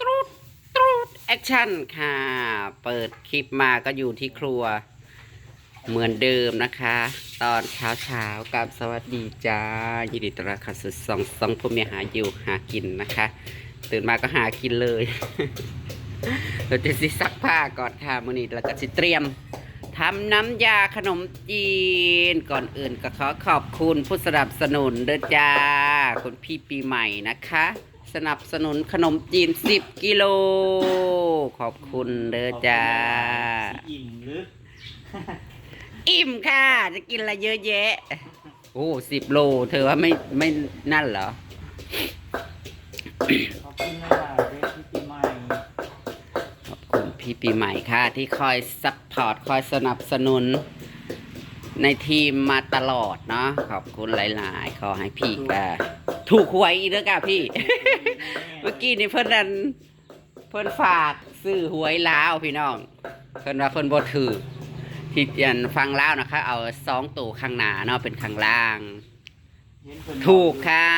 ตรูดตรูดแอคชั่นค่ะ เปิดคลิปมาก็อยู่ที่ครัว เหมือนเดิมนะคะ ตอนเช้าเช้ากับสวัสดีจ้า ยินดีต้อนรับเข้าสู่สองสองผู้มีหาอยู่หากินนะคะ ตื่นมาก็หากินเลย เราจะสิซักผ้าก่อนค่ะมื้อนี้แล้วก็สิเตรียมทำน้ำยาขนมจีนก่อนอื่นก็ขอขอบคุณผู้สนับสนุนเด้อจ้า คุณพี่ปีใหม่นะคะ สนับสนุนขนมจีน10กิโล ขอบคุณเด้อจ้า อิ่มหรือ อิ่มค่ะ จะกินอะไรเยอะแยะ โอ้สิบโล เธอว่าไม่ไม่นั่นเหรอ ขอบคุณนะเด็กที่ปีใหม่ขอบคุณพี่ปีใหม่ค่ะ ที่คอยซัพพอร์ต คอยสนับสนุน ในทีมมาตลอดเนาะขอบคุณหลาย ๆ ขอให้พี่ก็ ถูกหวยอีกแล้วค่ะพี่ เมื่อกี้นี่เพิ่นดันเพิ่นฝากซื้อหวยลาวพี่น้อง เพิ่นว่าเพิ่นบ่ถือที่อันฟังลาวนะคะเอาสองตัวข้างหน้าเนาะเป็นข้างล่างเห็นเพิ่นถูกค่ะ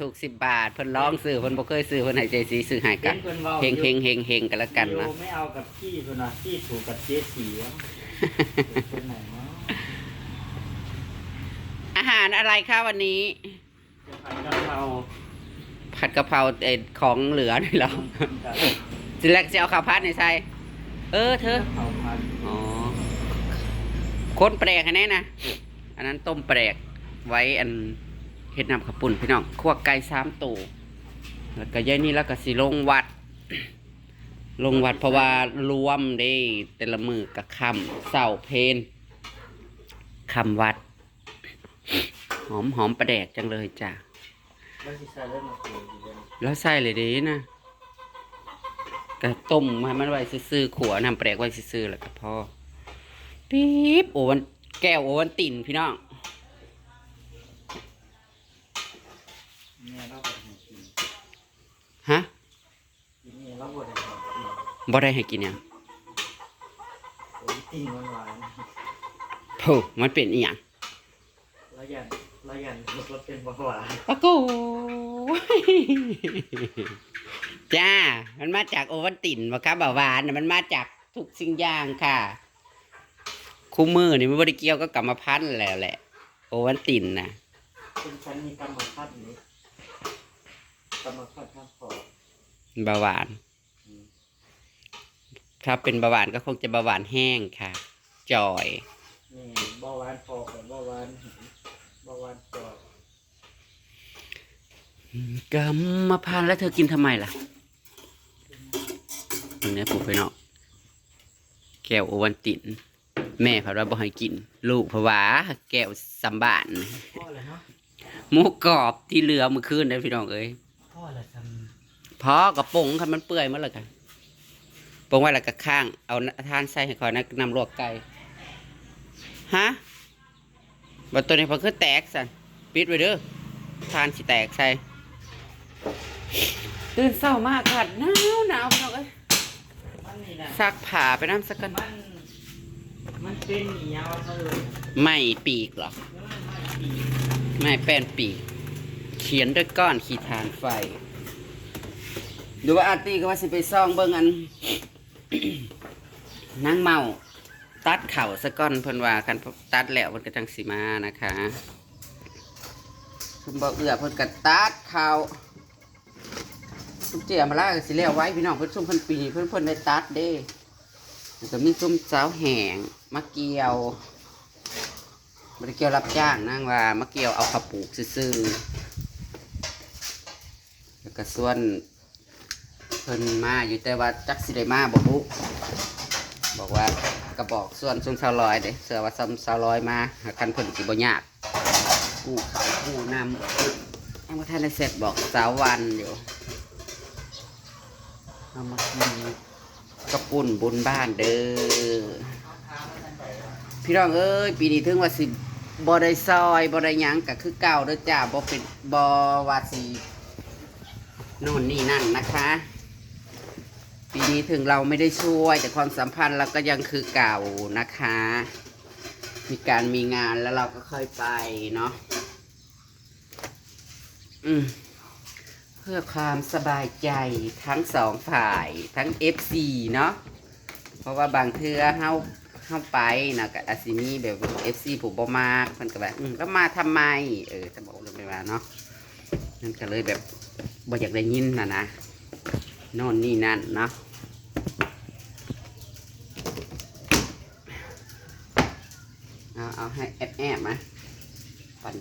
ถูกสิบบาทเพิ่นร้องซื้อเพิ่นบ่เคยซื้อเพิ่นให้ใจสีซื้อให้เห็กันนเพิ่นว้าเฮงเฮงเฮงเฮงกันแล้วกันนะโยไม่เอากับพี่เพิ่นนะพี่ถูกกับเจ๊สีวะเป็นไหนเนาะอาหารอะไรคะวันนี้จะ ผัดกะเพราผัดกะเพราเอ่อของเหลือนี่เหรอกับสิแรกสิเอาข้าวผัดนี่ใส่เออเธอเผาผัดอ๋อคนแปลกอันนี้นะอันนั้นต้มแปลกไว้อันเฮ็ดน้ำข้าวปุ่นพี่น้องคั่วไก่สามตัวแล้วก็ย่ายนี่แล้วก็สิลงวัด ลงวัดเพราะว่ารวมได้แต่ละมือกับคำเสาเพนคำวัด หอมหอมประแดกจังเลยจ้ะแล้วสิใส่เลือดมะกรูดอีกเดือนแล้วใส่เลยดีนะก็ต้มให้มันไว้ซื่อๆขัวน้ำแปลกไว้ซื่อๆแล้วก็พอปี๊บโอวันแก้วโอวันติ่นพี่น้องเนี่ยเราแบบให้กินฮะกินนี่เราบดให้กินบ่ได้ให้กินหยังโอ้ยติ่งหวานโธ่มันเป็นอีหยังๆ แล้วยันแล้วยันรสเป็นเบาหวานปะกู จ้า มันมาจากโอวันติ่นบ่ครับบ่าวหวานน่ะมันมาจากทุกสิ่งอย่างค่ะ คู่มือนี่มันบ่ได้เกี่ยวกับกรรมพันธุ์แล้วแหละ โอวันติ่นน่ะเป็นชั้นมีกรรมพัดนี้กรรมพัดข้างคอเบาหวาน ถ้าเป็นเบาหวานก็คงจะเบาหวานแห้งค่ะ จอย นี่เบาหวานพอกับเบาหวานเบาหวานจอด กรรมพันแล้วเธอกินทำไมล่ะอันนี้ผมไปเนาะแก้วโอวันติน แม่พาว่าบ่ให้กิน ลูกพาวาแก้วสัมบานพ่อเลยเนาะหมูกรอบที่เหลือเมื่อคืนนะพี่น้องเอ้ยพ่อเลยทพอกระปงคันมันเปื่อยหมาแล้วกันปงไว้แล้วก็ข้าง เอาทานใส่ให้คอยนะนำลวกไก่ฮะบัดตัวนี้พอคือแตกสันปิดไว้เด้อทานสิแตกใส่ ตื่นเศร้ามากค่ะหนาวหนาวพี่น้องเอ้ยำมันนี่นะซักผ้าไปน้ำสักกันมันมันเป็นอีหยังวะเขาเลยไม่ปีกเหรอไม่แป้นปีก เขียนด้วยก้อนขีดฐานไฟ ดูว่าอาร์ตี้ก็ว่าสิไปซ่องเบิ่งอันนางเมา ตัดเข่าสะก้อนเพิ่นว่ากันตัดแล้วเพิ่นก็จังสิมานะคะคุณบ่เอื้อเพิ่นก็ตัดเข่า ทุกเจียมาล่าก็สิแล้วไว้พี่น้องเพิ่นซุ่มเพิ่นปีเพิ่นเพิ่นได้ตัดเด้แล้วก็มีซุ่มสาวแหงมาเกี่ยวบ่ได้เกี่ยวรับจ้างนางว่ามาเกี่ยวเอาข้าวปลูกซื่อแล้วก็ส่วนเพิ่นมาอยู่แต่ว่าจักสิได้มาบ่รู้บอกว่ากระบอกส่วนซุงสาวลอยเด้เสือว่าซ้ำสาวลอยมาหากันเพิ่นสิบ่ยากกู้เขากู้น้ำยังบ่ทันได้เสร็จบอกสาววันอยู่ เอามากินกระปุ่นบุญบ้านเด้อพี่น้องเอ้ยปีนี้ถึงว่าสิบ่ได้ซอยบ่ได้หยังก็คือเก่าเด้อจ้าบ่เป็นบ่ว่าสิโน่นนี่นั่นนะคะ ปีนี้ถึงเราไม่ได้ช่วย แต่ความสัมพันธ์เราก็ยังคือเก่านะคะ มีการมีงานแล้วเราก็ค่อยไปเนาะอืม พื่อความสบายใจทั้งสองฝ่ายทั้ง FC เนาะเพราะว่าบางเทื่อเฮาเฮาไปนะก็อาจสิมีแบบ FC ผู้บ่มากเพิ่นก็แบบอืมก็มาทำไม เออจะบอกเรื่องไปว่าเนาะนั่นก็เลยแบบบ่อยากได้ยินนะนะโน่นนี่นั่นเนาะเอาเอาให้แอบแอบมาปั่น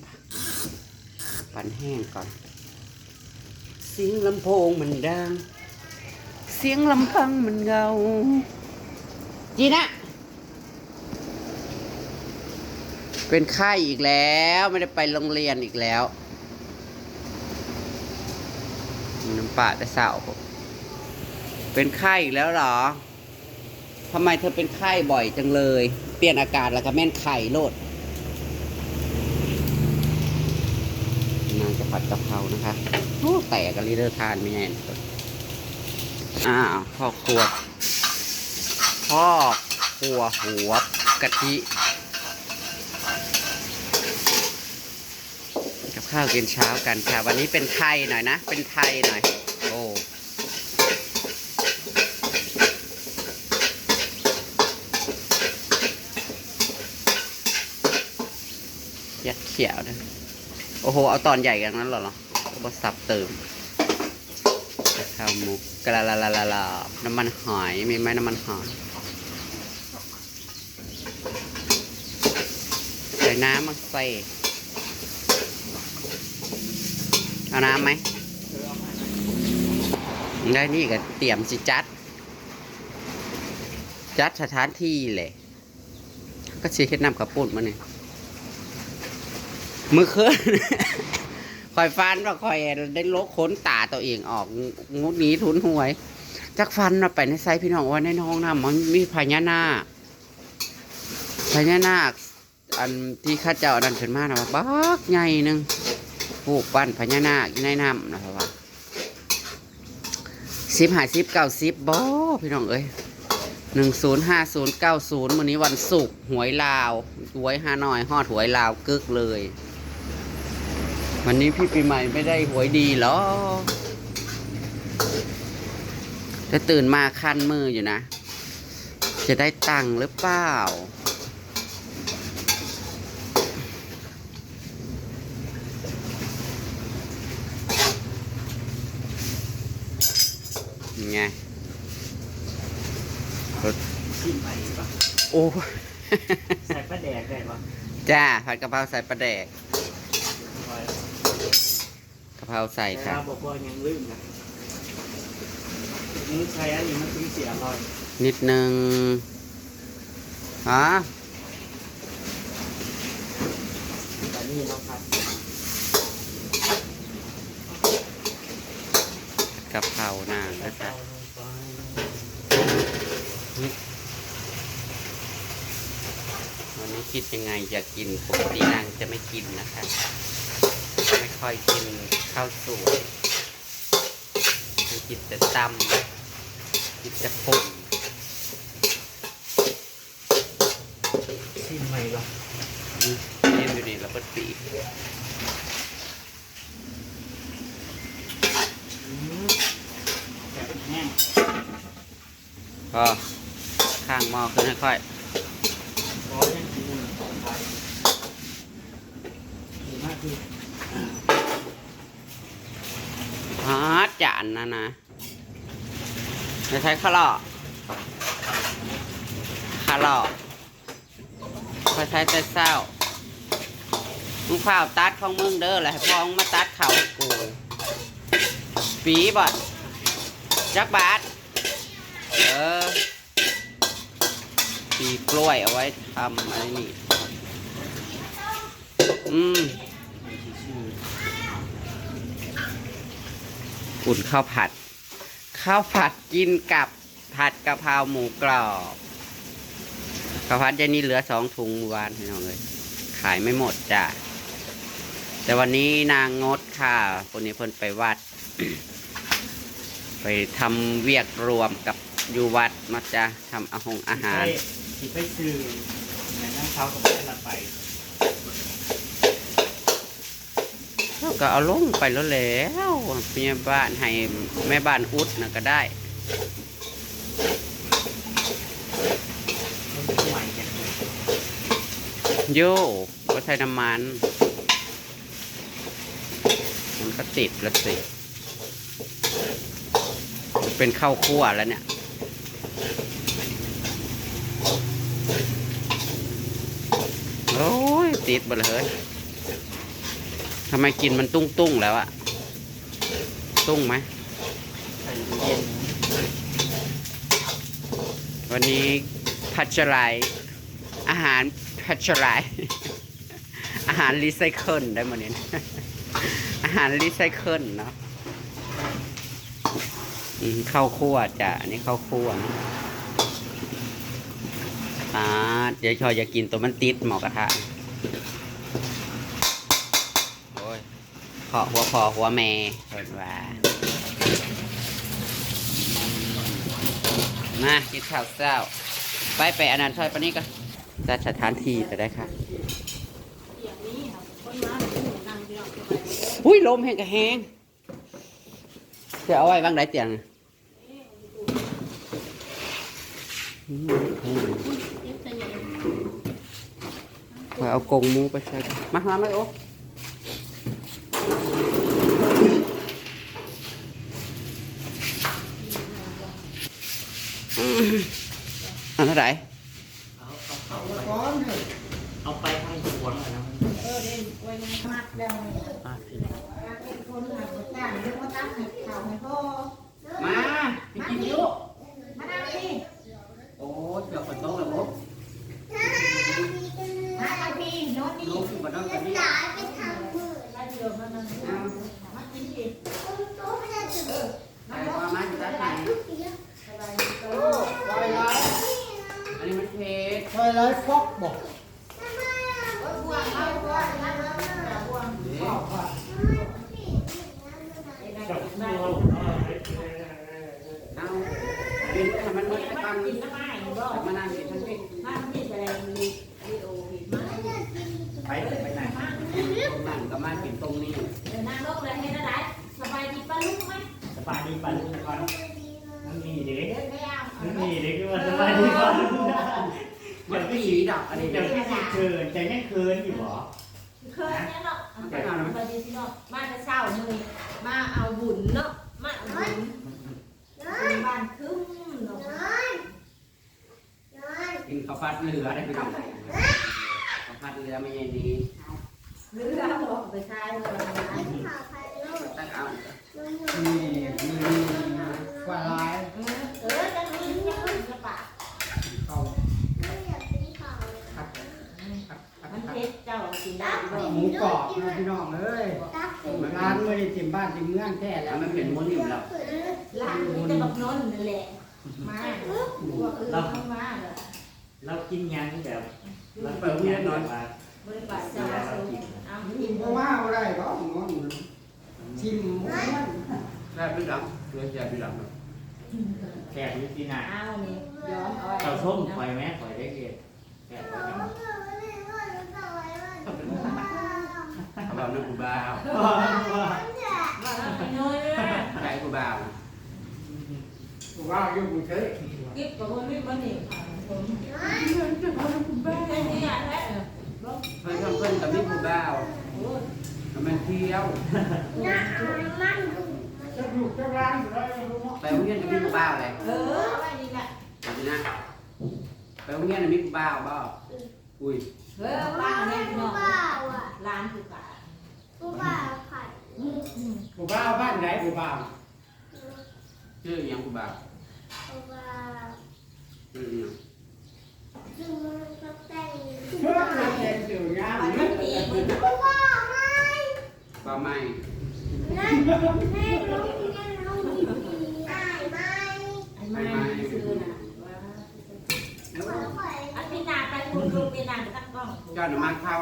ปั่นแห้งก่อน เสียงลำโพงมันดัง เสียงลำพังมันเงา จีนะ เป็นไข้อีกแล้วไม่ได้ไปโรงเรียนอีกแล้วมีน้ำปลาแต่เศร้าผมเป็นไข้อีกแล้วเหรอทำไมเธอเป็นไข้บ่อยจังเลย เปลี่ยนอากาศแล้วก็แม่นไข่โลดนางจะผัดกะเพรานะคะโอ้ แตกกันลีเดอร์ทานไม่แน่อ้าวพ่อครัวพ่อครัวหัวกะทิกับข้าวกินเช้ากันค่ะ วันนี้เป็นไทยหน่อยนะ เป็นไทยหน่อย โอ้ยัดเขียวนะโอ้โห เอาตอนใหญ่กันนั้นหรอ เนาะบสับเติมข้าวหมูกระลาลาลาลาน้ำมันหอยมีไหมน้ำมันหอยใส่น้ำมาใส่เอาน้ำไหมได้นี่ก็เตรียมสิจัด จัดสถานที่เลยก็ชีเฮ็ดน้ำกระปุ่นมาเนี่ยมือคืน คอยฟันว่าคอยได้ลกขนตาตัวเองออกงุดหนีทุนหวยจักฟันมาไปในไซพี่น้องว่าในห้องน้ำมันมีพญานาคพญานาคอันที่ข้าเจ้าดันขึ้นมานะว่าบักใหญ่หนึ่งปลูกปั้นพญานาคในน้ำนะครับว่าสิบหาสิบเก้าสิบบ่พี่น้องเอ้ยหนึ่งศูนย์ห้าศูนย์เก้าศูนย์วันนี้วันศุกร์หวยลาวหวยฮานอย ฮอดหวยลาวกึกเลย วันนี้พี่ปีใหม่ไม่ได้หวยดีหรอจะตื่นมาคันมืออยู่นะ จะได้ตังค์หรือเปล่า ไงรถกินไปปะโอ้ ใส่ปลาแดกได้ปะจ้า ผัดกะเพราใส่ปลาแดกคอยกะเพราใส่แต่ค่ะ เราบอกว่ายังลืมนะนี่ใช้อันนี้มันถึงเสียอร่อยนิดนึงอ๋อแต่นี่เนาะครับกะเพรานางนะใส่คะลงไปวันนี้คิดยังไงอยากกินปกตินางจะไม่กินนะคะไม่ ค่อยกินข้าวสวยกินแต่ตำกินแต่ปุ่นชิมใหม่ปะอืมกินอยู่นี่แล้วก็ปีก็ข้างหม้อขึ้นค่อยังกินอุ่นไปดีมากคือ ๆฮาด จานนะนะจะใช้ข้าวหลอกข้าวหลอกพอใช้แต่เศร้ามึงเฝ้าวตัดของมึงเด้อแหละพ้องมาตัดเข่ากูปีบอดจักบาท เออ ปีกล้วยเอาไว้ทำอะไรนี่ อืม ไม่ใช่ชื่อ อุ่นข้าวผัด ข้าวผัดกินกับผัดกะเพราหมูกรอบข้าวผัดเจนี่เหลือสองถุงเมื่อวานพี่น้องเลยขายไม่หมดจ้ะแต่วันนี้นางงดค่ะคนนี้เพิ่นไปวัด ไปทำเวียกรวมกับอยู่วัดมาจะทำอาหงอาหาร ที่ไปซื้อในนั่งเช้ากับไม่ได้ละไป เขาก็เอาลงไปแล้วแล้วแม่บ้านให้แม่บ้านอุดนะก็ได้มันใหม่ก็ใช้น้ำมัน มันก็ติดแล้วสิ เป็นข้าวคั่วแล้วเนี่ยโอ้ยติดหมดเลย ทำไมกินมันตุ้งตุ้งๆแล้วอะตุ้งไหมวันนี้พัชรายอาหารพัชรายอาหารรีไซเคิลได้มดเนี่ยอาหารรีไซเคิลเนาะอืมข้าวคั่วจ้ะอันนี้ข้าวคั่วอ่าเดี๋ยวชอยอยากกินตัวมันติดหมอกระทะโอ้ย ขอหัวพอหัวแม่เห็นว่ามากินข้าวเช้า ไปไปอันนั้นซอยปนี้ก็จัดสถานที่ไปได้ค่ะอุ้ยลมแห้งกระแหงจะเอาไว้บ้างได้เตียงเอากงมูไปใส่มามาไม่โอ้อืมอัน เท่าไหร่ เอาเอาเอาไปเอาไปทางสวนเลยนะ เออเด่นไว้ในมัดแล้วเนี่ย อะที เป็นคนหักต่างเรียกว่าตั้งให้ข่าวให้พ่อ มาไปกินลูก มานั่งนี่ โอ้ยเดี๋ยวฝนตกแล้วบุ๊ มาเอาพี่โน้นนี่ ลูกอยู่บนนั้นกันนี่ มาเดี๋ยวมานั่งมากินดิ ใครว่ามาอยู่ด้านไหน สบายดีโต ไฟร้าย อันนี้มันเพชร ไฟร้ายฟอก บอกโอ้ยบวงเอาบวงนั่งแล้วนั่งบวงนี่จับมือเราเอากินให้มันมืดมาปังกินน้ำไม้บ่มานั่งกินทั้งที่มาที่แสดงวิดีโอผิดมาไปไปไหนตรงนั่งก็มากินตรงนี้เดี๋ยวนั่งลงเลยให้ได้ไรสบายดีป้าลูกไหมสบายดีป่ะลูกก่อนมันมีเด็กเดินไม่เอามันมีเด็กที่ว่าสบายดีป่ะลูก มันก็สีดอกอันนี้เดี๋เดี๋ยยววที่เคินใจแม่เคินอยู่หรอเคยเนี่ยเนาะสบายดีสิเนาะมาจะเศร้ามือมาเอาบุญเนาะมาเอาบุญเป็นบ้านคึ้มเนาะกินข้าวผัดเรือได้ไปก่อนข้าวผัดเรือไม่ใช่นี้หรือเราบอกไปขายเลยตั้งเอานี่นี่ไฟร้าย เออจะมีจะขึ้นกระปะ เข้า มันเท็ดเจ้ากินได้บ่หมูกรอบนะพี่น้องเอ้ยร้านไม่ได้จิ้มบ้านจิ้มเมืองแท้แล้แล้ววมันเป็นม้วนนิ่มแล้วร้านนี้จะแบบนนนั่นแหละมาพวกอื่นเข้ามาเลยเรากินยังแบบเราเปิดยังนอนมาบริบาทเจ้าเอากินเพราะว่าบ่ได้ก็หมอหนูชิมหมูมันได้พี่ดำเรือใหญ่พี่ดำแขกอยู่ที่ไหนเอานี่ย้อนเอาเราส้มคอยแม่คอยได้เกศแขกไปไหนเขาบอกนึกกูบ้าวว่าไปเนยใครกูบ้าวว่าอยู่กูเฉยกิบกับคนไม่มาหนีผมแค่นี้อะแท้เพื่อนเพื่อนกับนี่กูบ้าวโอ้ยมัน เที่ยวจะอยู่จะร้านอยู่แล้วรู้มั้งไปโรงเรียนกับนี่กูบ้าวเลยเออไว้นี่แหละเดี๋ยวนะไปโรงเรียนกับนี่กูบ้าวบ่อุ้ยเฮ้ยป้าเนี่ยพี่น้องร้านคือกากูบ้าบ้านไหนกูบ้าชื่อยังกูบ้าวชื่อยังเชื่อเลยแกงสื่องามมันตีมือบ้าวไม่ไอ้ไม้ซื้อน่ะอันพี่นาไปคุณลูกพี่ นาไปตั้งกล้องเจ้าหน้ามาเขา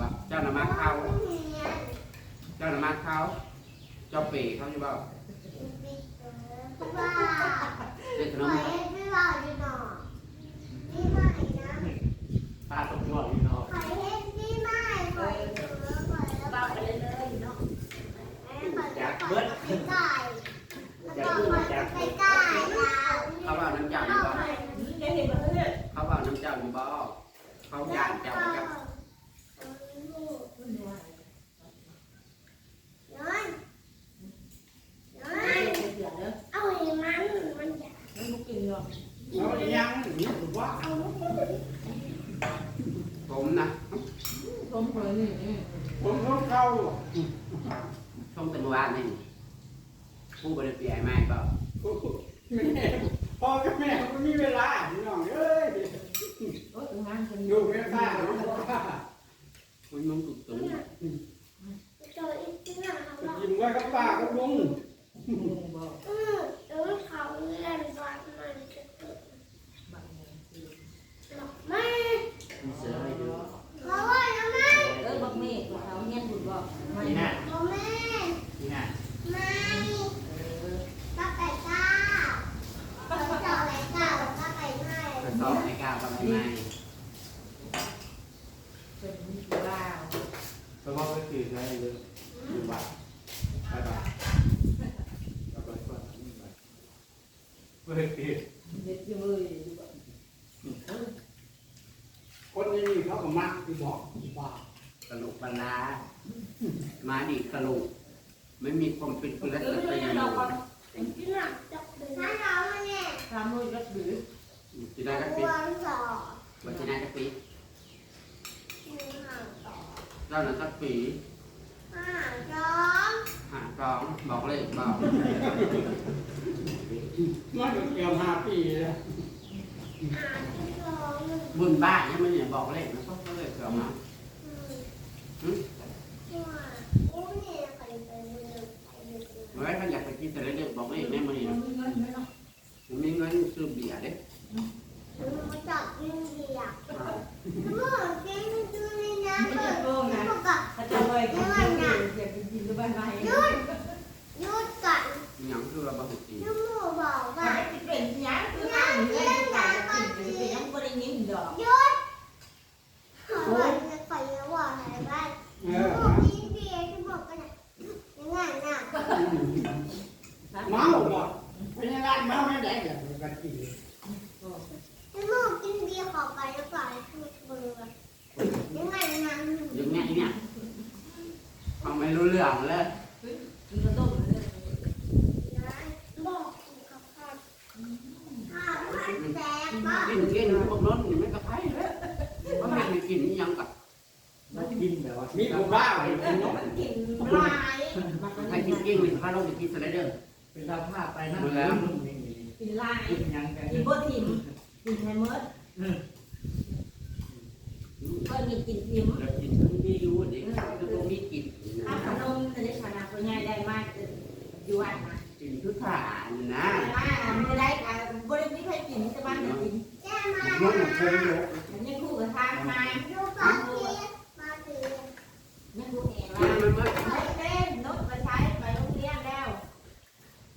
บ่เจ้าหน้ามาเขาเจ้าหน้ามาเขาเจ้าเป๋เขาอยู่บ่เด็กขนม ป้าต้องรออยู่เนาะ เบา เขาย่านเจ้ากับ มันว่า น้อย เสียเสียเด้อ เอาไอ้มันมันจะ มันบ่กินหรอก เอายังนี่ถือว่า เอา ผมนะ ต้มเผยนี่นี่ ผมเขาเข้า ช่วงเป็นวานนี่ผู้บริเปียไม่ก็ แม่พ่ อกับแม่ก็มีเวลาพี่น้องเอ้ยโอ้ยงานกันอยู่ไม่ได้หรอกมันมึงตุกตุง เจออีกที่หน้าเขาบอก กินไว้กับป้ากับลุง บอก อืมเดี๋ยวเขาเล่นบอลมันจะเกิด บักเนี่ยสิ หรอกไม่ มีเสือให้ดู เพราะว่านะแม่ เออบักเมฆว่าเขาเงี้ยบุญบอกไม่ นี่ นะ น่ะ เพราะแม่ นี่น่ะ ไม่ เออ ก็ไปก้าวเขาจะอะไรก้าวก็ไปให้ กระสอบไอ้ก้าวก็ไม่ไม่ เป็นผู้บ่าวเพาะก็คือใช้เยอยู่บ้านไปบ้านเอาไปก่อนนี่ไปเพื่อคือเด็ดอยู่เลยคนนี้เขาก็มักที่บอกว่ากระลุกปลาร้ามาดีกระลุกไม่มีความเป็นกุลเอสอตรีไม่เราก็เป็นที่หนักจับดึงถ้าเนี่ยทำมือก็ถือที่ได้ก็ปิดวันสองวันที่ได้ก็ปิด หนึ่งห่างสอง เจ้าหน้าที่ปีห้าสองหาสองบอกเลยบอกมาเกือบห้าปีแล้วห้าที่สองหนึ่งบุญบ้านยังไม่เนี่ยบอกเลยมันก็เลยเกือบมาอืมว่าโอ้เนี่ยใครไปเมืองไปเมืองไว้ถ้าอยากไปกินแต่ละเรื่องบอกเลยแม่มันนี่มันมีเงินไหมเนาะมันมีเงินซื้อเบียร์เด้หรือมาจับยิงเดีย อ่า เมื่อเจ๊ไม่ดูเลยนะ ไม่ เปิ จะ ด โกงนะ พวกกับ ถ้าจะเลยก็ไม่ได้อยากกินก็ไม่ได้ ยุดยุดกัน อย่างคือเราบางที ยุดหมู่บอก ว่า ว่า จะเป็นยังคือทางเงินที่การกินเป็นยัง ไม่ได้ยินดอก ยุดขอว่าจะขอเยอะว่าอะไรบ้าง เอ พ อ วกยิงเดียที่บอกกันนะยังไงน่ะ เมาบ่เป็นยังไงเมาไม่ได้เลยกันกิน ถ้าลูกกินเบียร์ขอไปแล้วปล่อยคือเบอร์ยังไงนะ อย่างเงี้ยอย่างเงี้ยฟังไม่รู้เรื่องเลย กินกระต้มเลย บอกกับข้าวข้าวมันแตกบ้า กินกินพวกนั้นนี่ไม่กระไพเลยเพราะไม่กินนี่ยังกับ มันกินแบบว่า มีผู้บ้าไปเป็นน้อง มันกิน ลาย ใครกินกิ้งนี่พาลงไปกินสไลเดอร์เป็นดาวผ้าไปนั่นนุ่มๆนี่กินลายกินยังกันกินโบทิมกินไฮเมอร์ก็มีกินทิมเรากินทั้งที่อยู่เด็กก็ต้องมีกินข้าวขนมจะได้ขนาดตัวใหญ่ได้มากอยู่วันนะกินทุกฐานนะว่าไม่ได้ค่ะบริษัทให้กินจะบ้านจะกินแจ้มาน้องเคยยกอันนี้คู่กับทางมา ดูก่อนทีมาถือ นี่คู่เอง มั ว่าน มันมัน ไม่เต้นนกมาใช้ไปโรงเรียนแล้ว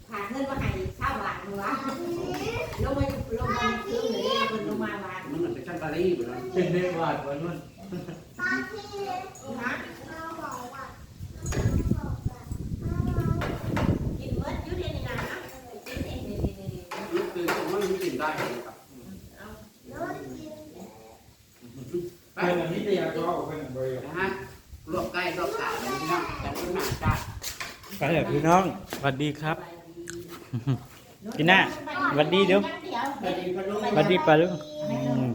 ขาดเงินมาให้เช่าบาทหนึ่งวะ ลงมาลงมาซื้อเลยคนลงมาบาทมันเหมือนเป็นชันตาลีไปแล้วเป็นเด็กวาดวันนู้นฮะกว่าบอกว่ากินเมื่อยุ่ยนี่นะกินนี่นี่นี่นี่นี่คือมันกินได้ครับเอารถกินไปเป็นอันนี้เดียวก็เป็นบรินะฮะลวกไก่ลวกขาเลยพี่น้องแต่เป็นหนาจ้าไปเถอะพี่น้องสวัสดีครับ หน้าวันดีเดี๋ยววันดีปลาลูกอืม